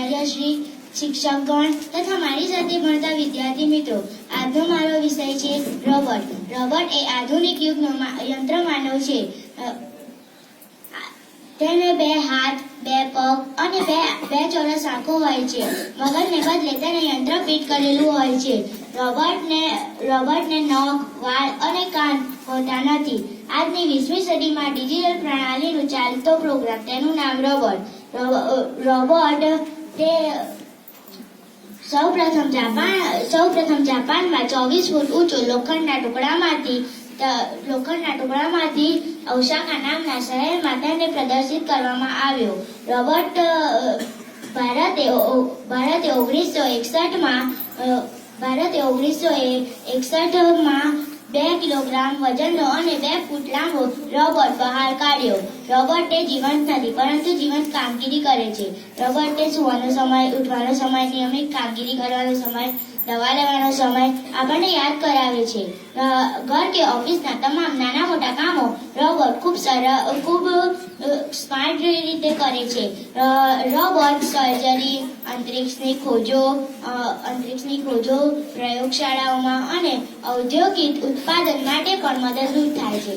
આચાર્યશ્રી શિક્ષકગણ તથા મારી સાથે ભણતા વિદ્યાર્થી મિત્રો. આજનો મારો વિષય છે રોબોટ રોબોટ એ આધુનિક યુગનો યંત્ર માનવ છે. તેને બે હાથ, બે પગ અને બે બે ચોરસ આંખો હોય છે. મગજને બદલે તેને યંત્ર ફીટ કરેલું હોય છે. રોબોટને રોબોટને નખ, વાળ અને કાન હોતા નથી. આજની વીસમી સદીમાં ડિજિટલ પ્રણાલીનું ચાલતો પ્રોગ્રામ તેનું નામ રોબોટ રોબ- રોબોટ તે સૌપ્રથમ જાપાન, સૌપ્રથમ જાપાનમાં ચોવીસ ફૂટ ઊંચો લોખંડના ટુકડામાંથી લોખંડના ટુકડામાંથી ઓસાકા નામના શહેરમાં તેને પ્રદર્શિત કરવામાં આવ્યો. રોબર્ટ ભારતે ભારતે ઓગણીસો એકસઠમાં ભારતે ઓગણીસો એકસઠમાં બે કિલોગ્રામ વજનનો અને બે ફૂટ લાંબો રોબોટ બહાર કાઢ્યો. રોબોટ એ જીવંત નથી, પરંતુ જીવંત કામગીરી કરે છે. રોબોટ એ સુવાનો સમય, ઉઠવાનો સમય, નિયમિત કામગીરી કરવાનો સમય દવા લેવાનો સમય આપણને યાદ કરાવે છે. ઘર કે ઓફિસના તમામ નાના મોટા કામો રોબોટ ખૂબ સરળ ખૂબ સ્માર્ટ રીતે કરે છે. રોબોટ, સર્જરી, અંતરિક્ષની ખોજો અંતરિક્ષની ખોજો પ્રયોગશાળાઓમાં અને ઔદ્યોગિક ઉત્પાદન માટે પણ મદદરૂપ થાય છે.